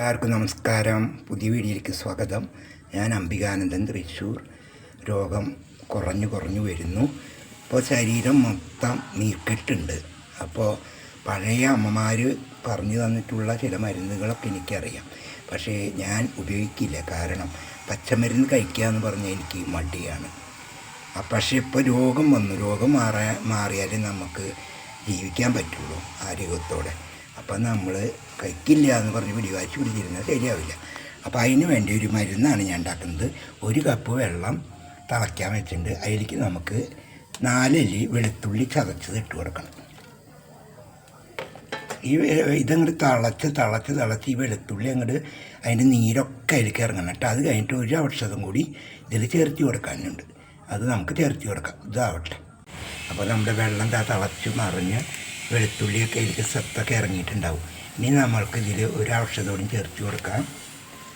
എല്ലാവർക്കും നമസ്കാരം. പുതിയ വീഡിയോയിലേക്ക് സ്വാഗതം. ഞാൻ അംബികാനന്ദൻ തൃശ്ശൂർ. രോഗം കുറഞ്ഞു കുറഞ്ഞു വരുന്നു. ഇപ്പോൾ ശരീരം മൊത്തം നീർക്കെട്ടുണ്ട്. അപ്പോൾ പഴയ അമ്മമാർ പറഞ്ഞു തന്നിട്ടുള്ള ചില മരുന്നുകളൊക്കെ എനിക്കറിയാം. പക്ഷേ ഞാൻ ഉപയോഗിക്കില്ല. കാരണം പച്ചമരുന്ന് കഴിക്കുക എന്ന് പറഞ്ഞാൽ എനിക്ക് മടിയാണ്. പക്ഷേ ഇപ്പോൾ രോഗം വന്നു. രോഗം മാറാ മാറിയാലേ നമുക്ക് ജീവിക്കാൻ പറ്റുള്ളൂ ആരോഗ്യത്തോടെ. അപ്പം നമ്മൾ കഴിക്കില്ല എന്ന് പറഞ്ഞ് പിടിവാശി പിടിച്ചിരുന്നാൽ ശരിയാവില്ല. അപ്പോൾ അതിന് വേണ്ടി ഒരു മരുന്നാണ് ഞാൻ ഉണ്ടാക്കുന്നത്. ഒരു കപ്പ് വെള്ളം തിളയ്ക്കാൻ വെച്ചിട്ടുണ്ട്. അതിലേക്ക് നമുക്ക് നാലല്ലി വെളുത്തുള്ളി ചതച്ചത് ഇട്ട് കൊടുക്കണം. ഈ ഇതങ്ങോട്ട് തിളച്ച് തിളച്ച് തിളച്ച് ഈ വെളുത്തുള്ളി അങ്ങോട്ട് അതിന്റെ നീരൊക്കെ അതിലേക്ക് ഇറങ്ങണം കേട്ടോ. അത് കഴിഞ്ഞിട്ട് ഒരു ഔഷധം കൂടി ഇതിൽ ചേർത്ത് കൊടുക്കാനുണ്ട്. അത് നമുക്ക് ചേർത്തി കൊടുക്കാം. ഇതാവട്ടെ. അപ്പോൾ നമ്മുടെ വെള്ളം തിളച്ച് മറിഞ്ഞ് വെളുത്തുള്ളിയൊക്കെ ഇതിൽ സത്തൊക്കെ ഇറങ്ങിയിട്ടുണ്ടാവും. ഇനി നമ്മൾക്ക് ഇതിൽ ഒരു ഔഷധവും ചേർത്ത് കൊടുക്കാം.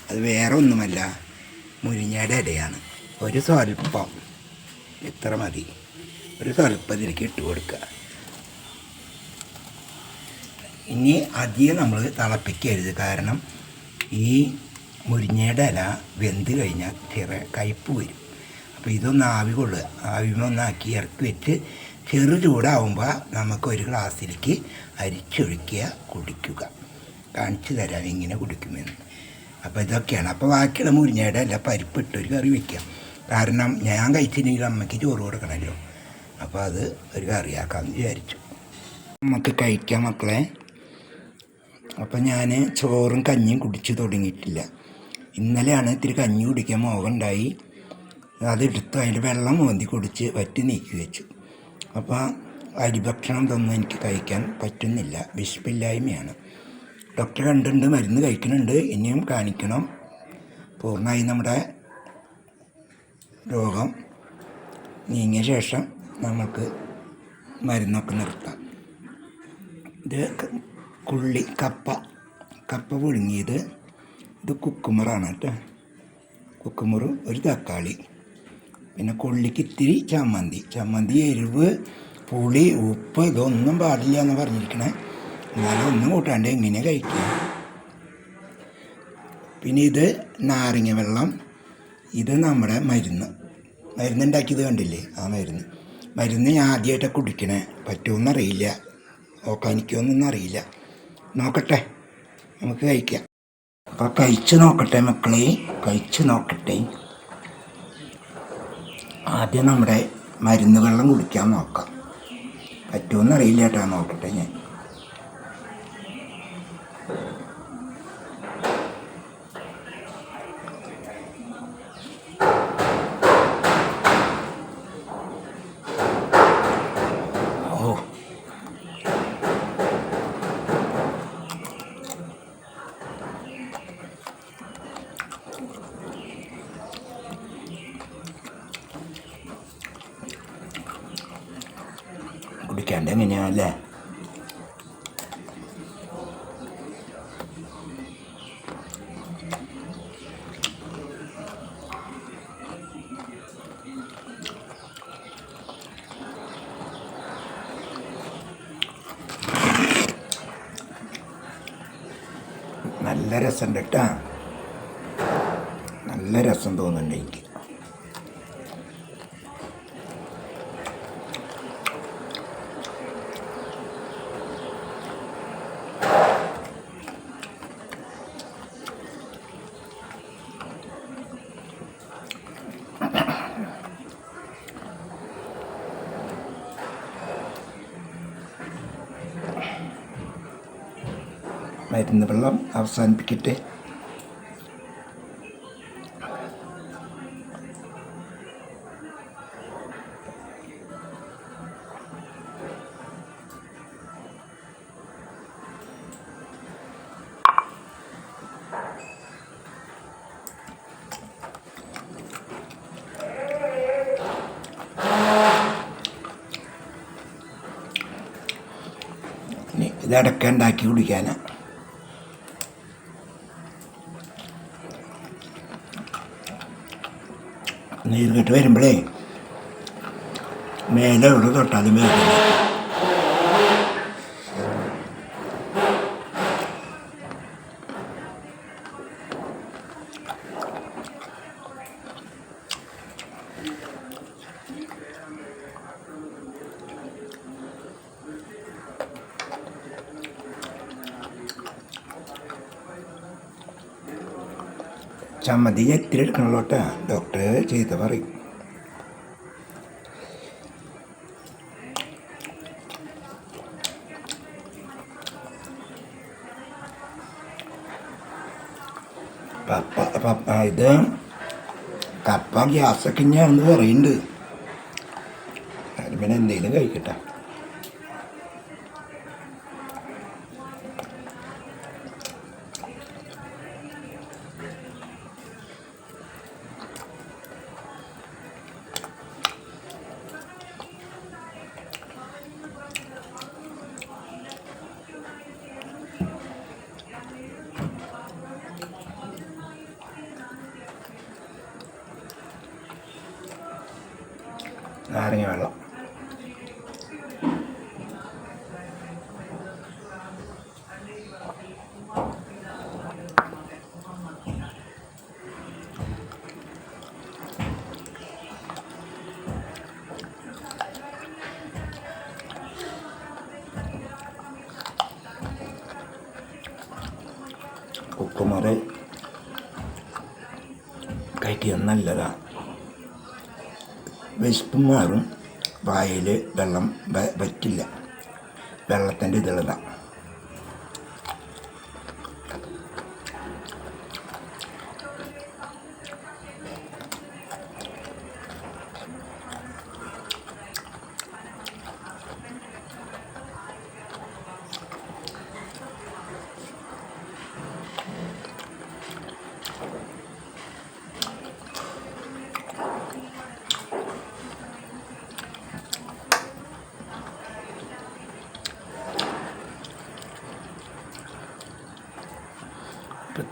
അത് വേറെ ഒന്നുമല്ല മുരിങ്ങയുടെ ഇടയാണ് ഒരു സ്വൽപ്പം ഇത്ര മതി. ഒരു സ്വൽപ്പം ഇതിലേക്ക് ഇട്ട് കൊടുക്കുക. ഇനി അധികം നമ്മൾ തിളപ്പിക്കരുത്. കാരണം ഈ മുരിങ്ങയുടെ ഇല വെന്ത് കഴിഞ്ഞാൽ ചെറിയ കയ്പ്പ് വരും. അപ്പോൾ ഇതൊന്ന് ആവി കൊള്ളുക. ആവിമൊന്നാക്കി ഇറക്കി വെച്ച് ചെറു ചൂടാവുമ്പോൾ നമുക്ക് ഒരു ഗ്ലാസ്സിലേക്ക് അരിച്ചൊഴിക്കുക കുടിക്കുക. കാണിച്ചു തരാം എങ്ങനെ കുടിക്കുമെന്ന്. അപ്പോൾ ഇതൊക്കെയാണ്. അപ്പോൾ ബാക്കിയുള്ള മുരിങ്ങയുടെ അല്ല പരിപ്പിട്ട് ഒരു കറി വയ്ക്കാം കാരണം ഞാൻ കഴിച്ചില്ലെങ്കിൽ അമ്മയ്ക്ക് ചോറ് കൊടുക്കണമല്ലോ. അപ്പോൾ അത് ഒരു കറിയാക്കാമെന്ന് വിചാരിച്ചു. നമുക്ക് കഴിക്കാം മക്കളെ. അപ്പം ഞാൻ ചോറും കഞ്ഞിയും കുടിച്ച് തുടങ്ങിയിട്ടില്ല. ഇന്നലെയാണ് ഇത്തിരി കഞ്ഞി കുടിക്കാൻ മോഹമുണ്ടായി അതെടുത്ത് അതിൽ വെള്ളം മോന്തി കുടിച്ച് വറ്റി നീക്കി വെച്ചു. അപ്പോൾ അരിഭക്ഷണം ഇതൊന്നും എനിക്ക് കഴിക്കാൻ പറ്റുന്നില്ല. വിശപ്പില്ലായ്മയാണ്. ഡോക്ടർ കണ്ടിട്ടുണ്ട് മരുന്ന് കഴിക്കുന്നുണ്ട്. ഇനിയും കാണിക്കണം. പൂർണമായി നമ്മുടെ രോഗം നീങ്ങിയ ശേഷം നമുക്ക് മരുന്നൊക്കെ നിർത്താം. ഇത് കുള്ളി കപ്പ. കപ്പ പുഴുങ്ങിയത് ഇത് കുക്കുമറാണ് കേട്ടോ. കുക്കുമറും ഒരു തക്കാളി. പിന്നെ കൊള്ളിക്ക് ഇത്തിരി ചമ്മന്തി. ചമ്മന്തി എരിവ് പുളി ഉപ്പ് ഇതൊന്നും പാടില്ല എന്ന് പറഞ്ഞിരിക്കണേ. എന്നാലും ഒന്നും കൂട്ടാണ്ട് എങ്ങനെ കഴിക്കുക? പിന്നെ ഇത് നാരങ്ങ വെള്ളം. ഇത് നമ്മുടെ മരുന്ന്. മരുന്നുണ്ടാക്കിയത് കണ്ടില്ലേ? ആ മരുന്ന്. മരുന്ന് ഞാൻ ആദ്യമായിട്ട് കുടിക്കണേ. പറ്റുമെന്നറിയില്ല ഓക്കാനിക്കുമെന്നൊന്നും അറിയില്ല. നോക്കട്ടെ. നമുക്ക് കഴിക്കാം. അപ്പോൾ കഴിച്ച് നോക്കട്ടെ മക്കളെ. കഴിച്ച് നോക്കട്ടെ. ആദ്യം നമ്മുടെ മരുന്ന് വെള്ളം കുടിക്കാൻ നോക്കാം. പറ്റുമെന്നറിയില്ല കേട്ടോ നോക്കട്ടെ ഞാൻ. കുടിക്കാണ്ട് എങ്ങനെയാണല്ലേ നല്ല രസമുണ്ട് കേട്ടാ. നല്ല രസം തോന്നുന്നുണ്ട് എനിക്ക് മരുന്ന് വെള്ളം അവസാനിപ്പിക്കട്ടെ. ഇതടക്ക ഉണ്ടാക്കി കുടിക്കാനാ. നീർകെട്ട് വരുമ്പോഴേ മേലെ ഉള്ള തൊട്ടാലും വേദന ചമ്മന്തി എത്തിരി എടുക്കണല്ലോ കേട്ടോ ഡോക്ടർ ചെയ്ത പറയും ഇത് കപ്പ ഗ്യാസൊക്കെ ഞാൻ പറയുന്നുണ്ട്. പിന്നെ എന്തെങ്കിലും കഴിക്കട്ടെ. നാരങ്ങ വെള്ളം. ഉപ്പുമറി കയറ്റി നല്ലതാണ് വിശപ്പും മാറും. വായിൽ വെള്ളം വറ്റില്ല. വെള്ളത്തിന്റെ ഇതുള്ളതാണ്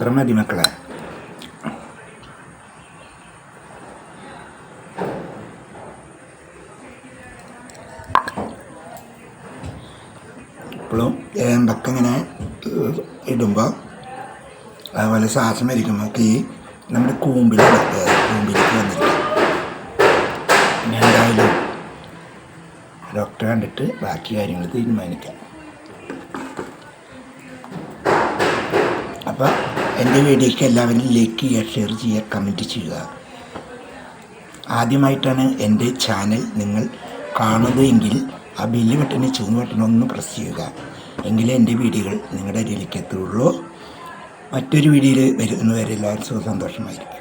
ഇത്ര മതി മക്കളെ? ഇപ്പോഴും ഏമ്പക്ക ഇങ്ങനെ ഇടുമ്പോൾ അതുപോലെ ശ്വാസം വരിക്കുമ്പോൾ ഈ നമ്മുടെ കൂമ്പിൽ കൂമ്പിലേക്ക് വന്നിട്ട് പിന്നെ എന്തായാലും ഡോക്ടറെ കണ്ടിട്ട് ബാക്കി കാര്യങ്ങൾ തീരുമാനിക്കാം. അപ്പോൾ എന്റെ വീഡിയോയ്ക്ക് എല്ലാവരും ലൈക്ക് ചെയ്യുക ഷെയർ ചെയ്യുക കമന്റ് ചെയ്യുക. ആദ്യമായിട്ടാണ് എന്റെ ചാനൽ നിങ്ങൾ കാണുന്നതെങ്കിൽ ആ ബില്ല് ബട്ടനെ ചുവന്ന ബട്ടനെ ഒന്ന് പ്രസ് ചെയ്യുക. എങ്കിലേ എന്റെ വീഡിയോകൾ നിങ്ങളുടെ അരിയിലേക്ക് എത്തുള്ളൂ മറ്റൊരു വീഡിയോയിൽ വരുന്നവരെ എല്ലാവരും സുഖ സന്തോഷമായിരിക്കും.